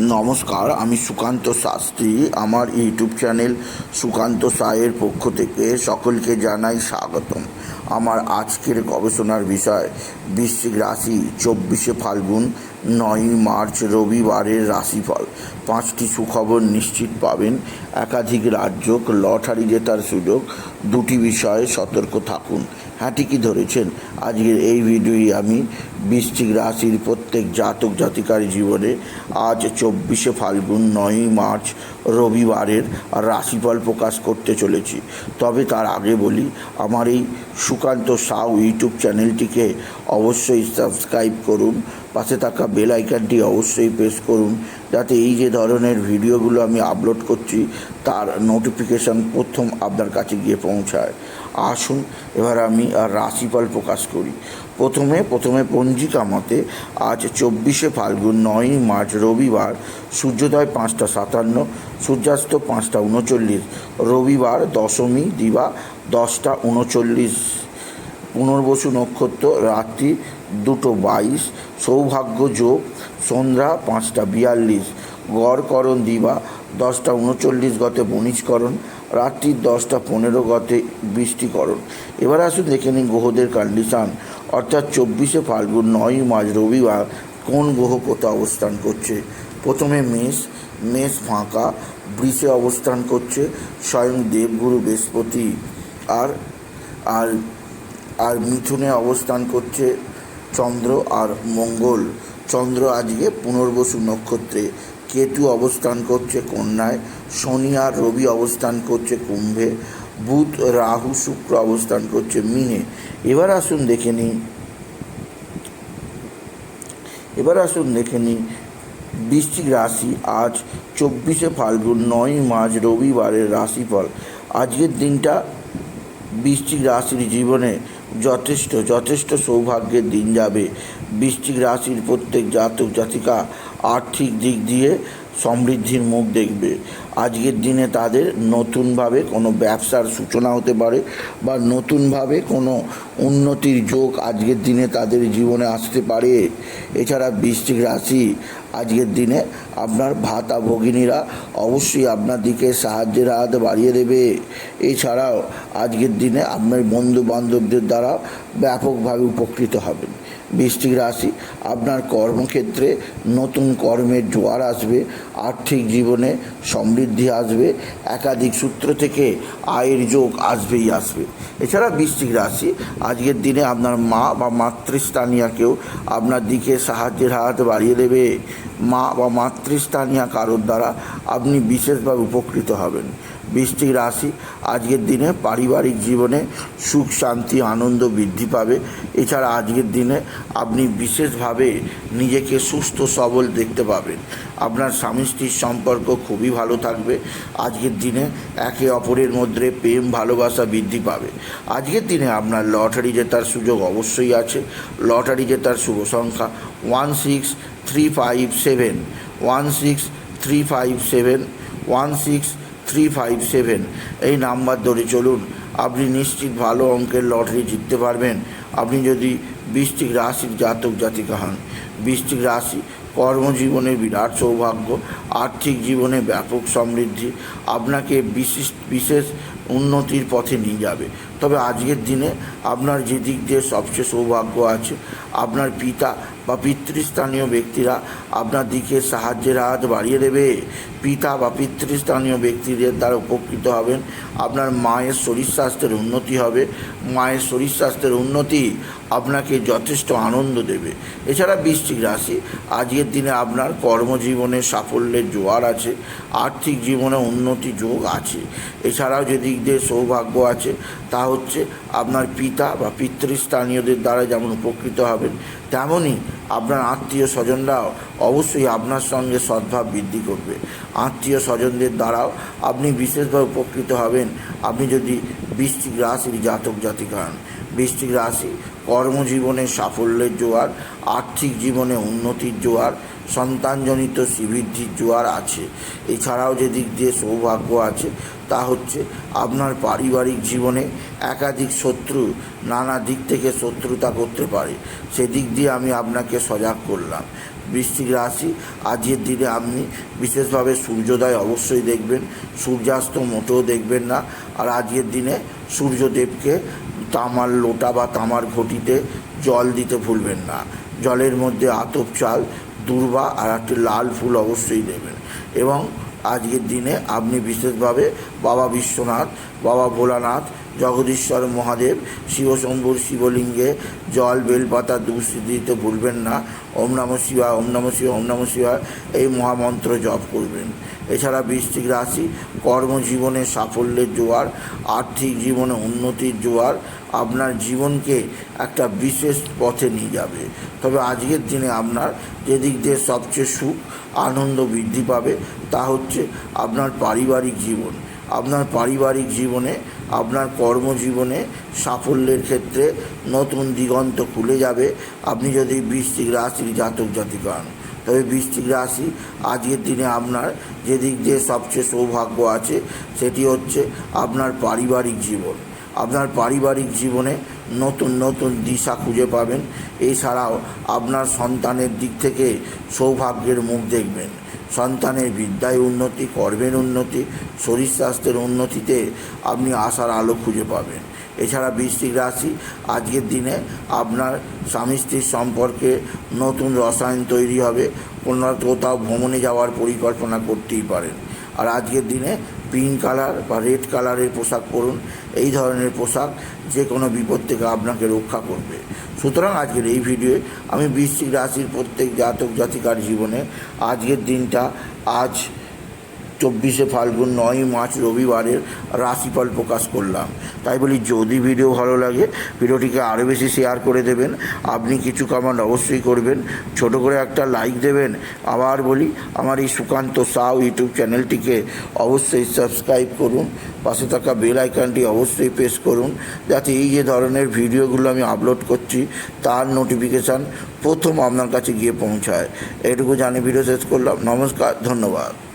নমস্কার, আমি সুকান্ত শাস্ত্রী। আমার ইউটিউব চ্যানেল সুকান্ত সায়ের পক্ষ থেকে সকলকে জানাই স্বাগতম। আমার আজকের গবেষণার বিষয়, বৃশ্চিক রাশি, চব্বিশে ফাল্গুন, নয়ই মার্চ, রবিবারের রাশিফল। পাঁচটি সুখবর নিশ্চিত পাবেন। একাধিক রাজ্য লটারি জেতার সুযোগ। দুটি বিষয়ে সতর্ক থাকুন। ঠিকই ধরেছেন? আজকের এই ভিডিওই আমি বৃশ্চিক রাশির প্রত্যেক জাতক জাতিকার জীবনে আজ চব্বিশে ফাল্গুন নয়ই মার্চ রবিবারের রাশিফল প্রকাশ করতে চলেছি। তবে তার আগে বলি, আমার এই সুকান্ত সাউ ইউটিউব চ্যানেলটিকে অবশ্যই সাবস্ক্রাইব করুন। পাশে থাকা বেল আইকনটি অবশ্যই প্রেস করুন। যাতে এই যে ধরনের ভিডিওগুলো আমি আপলোড করছি, তার নোটিফিকেশান প্রথম আপনার কাছে গিয়ে পৌঁছায়। আসুন, এবার আমি আর রাশিফল প্রকাশ করি। প্রথমে প্রথমে পঞ্জিকা মতে আজ চব্বিশে ফাল্গুন নয়ই মার্চ রবিবার, সূর্যোদয় পাঁচটা সাতান্ন, সূর্যাস্ত পাঁচটা উনচল্লিশ, রবিবার দশমী দিবা দশটা উনচল্লিশ। পুনর্বসু নক্ষত্র, রাত্রি দুটো বাইশ, সৌভাগ্য যোগ, সন্ধ্যা পাঁচটা বিয়াল্লিশ গড়করণ দিবা, দশটা উনচল্লিশ গতে বণিজকরণ, রাত্রি দশটা পনেরো গতে বৃষ্টিকরণ। এবার আসুন দেখে নিন গ্রহদের কন্ডিশান অর্থাৎ চব্বিশে ফাল্গুন, নয় মার্চ, রবিবার কোন গ্রহ কোথায় অবস্থান করছে? প্রথমে মেষ মেষ ফাঁকা, বৃষে অবস্থান করছে, স্বয়ং দেবগুরু বৃহস্পতি। আর আর আর মিথুনে অবস্থান করছে চন্দ্র আর মঙ্গল। চন্দ্র আজকে পুনর্বসু নক্ষত্রে। কেতু অবস্থান করছে কন্যায়। শনি আর রবি অবস্থান করছে কুম্ভে। বুধ, রাহু, শুক্র অবস্থান করছে মিনে। এবার আসুন দেখে নিই। এবার আসুন দেখে নিই। বৃশ্চিক রাশি আজ চব্বিশে ফাল্গুন নয় মার্চ, রবিবারের রাশিফল। আজকের দিনটা বৃশ্চিক রাশির জীবনে যথেষ্ট যথেষ্ট সৌভাগ্যের দিন যাবে। বৃশ্চিক রাশির প্রত্যেক জাতক জাতিকা আর্থিক দিক দিয়ে সমৃদ্ধির মুখ দেখবে। আজকের দিনে তাদের নতুনভাবে কোনো ব্যবসার সূচনা হতে পারে বা নতুনভাবে কোনো উন্নতির যোগ আজকের দিনে তাদের জীবনে আসতে পারে। এছাড়া বৃশ্চিক রাশি আজকের দিনে আপনার ভাতা ভগিনীরা অবশ্যই আপনার দিকে সাহায্যের হাত বাড়িয়ে দেবে। এছাড়াও আজকের দিনে আপনার বন্ধু বান্ধবদের দ্বারা ব্যাপকভাবে উপকৃত হবেন। বৃশ্চিক রাশি। আপনার কর্মক্ষেত্রে নতুন কর্মের জোয়ার আসবে, আর্থিক জীবনে সমৃদ্ধি আসবে, একাধিক সূত্র থেকে আয়ের যোগ আসবেই আসবে। এছাড়া বৃষ্টিক রাশি, আজকের দিনে আপনার মা বা মাতৃস্থানীয়াকেও আপনার দিকে সাহায্যের হাত বাড়িয়ে দেবে। মা বা মাতৃস্থানীয় কারোর দ্বারা আপনি বিশেষভাবে উপকৃত হবেন। বৃষ্টিক রাশি, আজকের দিনে পারিবারিক জীবনে সুখ, শান্তি, আনন্দ বৃদ্ধি পাবে। এছাড়া আজকের দিনে আপনি বিশেষভাবে নিজেকে সুস্থ, সবল দেখতে পাবেন। আপনার স্বামী স্ত্রীর সম্পর্ক খুবই ভালো থাকবে। আজকের দিনে একে অপরের মধ্যে প্রেম, ভালোবাসা বৃদ্ধি পাবে। আজকের দিনে আপনার লটারি জেতার সুযোগ অবশ্যই আছে। লটারি জেতার শুভ সংখ্যা one six three five seven, one six three five seven, one six three five seven এই নাম্বার ধরে চলুন, আপনি নিশ্চিত ভালো অঙ্কের লটারি জিততে পারবেন। আপনি যদি বৃষ্টিক রাশির জাতক জাতিকা হন বৃষ্টিক রাশি কর্মজীবনে বিরাট সৌভাগ্য, আর্থিক জীবনে ব্যাপক সমৃদ্ধি। আপনাকে বিশেষ বিশেষ উন্নতির পথে নিয়ে যাবে। তবে আজকের দিনে আপনার যে দিক দিয়ে সবচেয়ে সৌভাগ্য আছে, আপনার পিতা বা পিতৃস্থানীয় ব্যক্তিরা আপনার দিকে সাহায্যের হাত বাড়িয়ে দেবে। পিতা বা পিতৃস্থানীয় ব্যক্তিদের দ্বারা উপকৃত হবেন। আপনার মায়ের শরীর স্বাস্থ্যের উন্নতি হবে। মায়ের শরীর স্বাস্থ্যের উন্নতি আপনাকে যথেষ্ট আনন্দ দেবে। এছাড়া বৃশ্চিক রাশি, আজকের দিনে আপনার কর্মজীবনে সাফল্যের জোয়ার আছে। আর্থিক জীবনে উন্নতি যোগ আছে। এছাড়াও যে দিক দিয়ে সৌভাগ্য আছে, তা হচ্ছে আপনার পিতা বা পিতৃস্থানীয়দের দ্বারা যেমন উপকৃত হবেন তেমনই আপনার আত্মীয় স্বজনরাও অবশ্যই আপনার সঙ্গে সদ্ভাব বৃদ্ধি করবে। আত্মীয় স্বজনদের দ্বারাও আপনি বিশেষভাবে উপকৃত হবেন। আপনি যদি বৃষ্টিক রাশির জাতক জাতিকা হন, বৃশ্চিক রাশি কর্মজীবনে সাফল্যের জোয়ার, আর্থিক জীবনে উন্নতির জোয়ার সন্তানজনিত শ্রীবৃদ্ধির জোয়ার আছে। এছাড়াও যে দিক দিয়ে সৌভাগ্য আছে, তা হচ্ছে আপনার পারিবারিক জীবনে একাধিক শত্রু নানা দিক থেকে শত্রুতা করতে পারে। সেদিক দিয়ে আমি আপনাকে সজাগ করলাম। বৃশ্চিক রাশি, আজকের দিনে আপনি বিশেষভাবে সূর্যোদয় অবশ্যই দেখবেন, সূর্যাস্ত মোটেও দেখবেন না। আর আজকের দিনে সূর্যদেবকে তামার লোটা বা তামার ঘটিতে জল দিতে ভুলবেন না। জলের মধ্যে আতপ চাল দূর্বা আর একটি লাল ফুল অবশ্যই দেবেন। এবং আজকের দিনে আপনি বিশেষভাবে বাবা বিশ্বনাথ, বাবা ভোলানাথ জগদীশ্বর মহাদেব শিবশম্ভুর শিবলিঙ্গে, জল বেলপাতা দুষ্টি দিতে ভুলবেন না। ওম নম শিবা ওম নম শিবা ওম নম শিবা এই মহামন্ত্র জপ করবেন। এছাড়া বৃশ্চিক রাশি, কর্মজীবনে সাফল্যের জোয়ার, আর্থিক জীবনে উন্নতির জোয়ার, আপনার জীবনকে একটা বিশেষ পথে নিয়ে যাবে। তবে আজকের দিনে আপনার যেদিক দিয়ে সবচেয়ে সুখ, আনন্দ বৃদ্ধি পাবে, তা হচ্ছে আপনার পারিবারিক জীবন। আপনার পারিবারিক জীবনে আপনার কর্মজীবনে সাফল্যের ক্ষেত্রে নতুন দিগন্ত খুলে যাবে। আপনি যদি বৃষ্টিক রাশির জাতক জাতি হন, তবে বৃষ্টিক রাশি আজকের দিনে আপনার যেদিক দিয়ে সবচেয়ে সৌভাগ্য আছে, সেটি হচ্ছে আপনার পারিবারিক জীবন। আপনার পারিবারিক জীবনে নতুন নতুন দিশা খুঁজে পাবেন। এছাড়াও আপনার সন্তানের দিক থেকে সৌভাগ্যের মুখ দেখবেন। সন্তানের বিদ্যায় উন্নতি, কর্মের উন্নতি, শরীর স্বাস্থ্যের উন্নতিতে আপনি আশার আলো খুঁজে পাবেন। এছাড়া বৃশ্চিক রাশি, আজকের দিনে আপনার স্বামী স্ত্রীর সম্পর্কে নতুন রসায়ন তৈরি হবে। কোনো কোথাও ভ্রমণে যাওয়ার পরিকল্পনা করতেই পারেন। আর আজকের দিনে পিঙ্ক কালার বা রেড কালারের পোশাক পরুন, এই ধরনের পোশাক যে কোনো বিপদ থেকে আপনাকে রক্ষা করবে। সুতরাং আজকের এই ভিডিওয়ে আমি বৃশ্চিক রাশির প্রত্যেক জাতক জাতিকার জীবনে আজকের দিনটা আজ চব্বিশে ফাল্গুন নয় মার্চ রবিবারের রাশিফল প্রকাশ করলাম। তাই বলি, যদি ভিডিও ভালো লাগে, ভিডিওটিকে আরও বেশি শেয়ার করে দেবেন। আপনি কিছু কমেন্ট অবশ্যই করবেন। ছোট করে একটা লাইক দেবেন। আবার বলি, আমার এই সুকান্ত সাউ ইউটিউব চ্যানেলটিকে অবশ্যই সাবস্ক্রাইব করুন। পাশে থাকা বেল আইকনটি অবশ্যই প্রেস করুন। যাতে এই যে ধরনের ভিডিওগুলো আমি আপলোড করছি, তার নোটিফিকেশান প্রথম আপনার কাছে গিয়ে পৌঁছায়। এটুকু জানি ভিডিও শেষ করলাম। নমস্কার, ধন্যবাদ।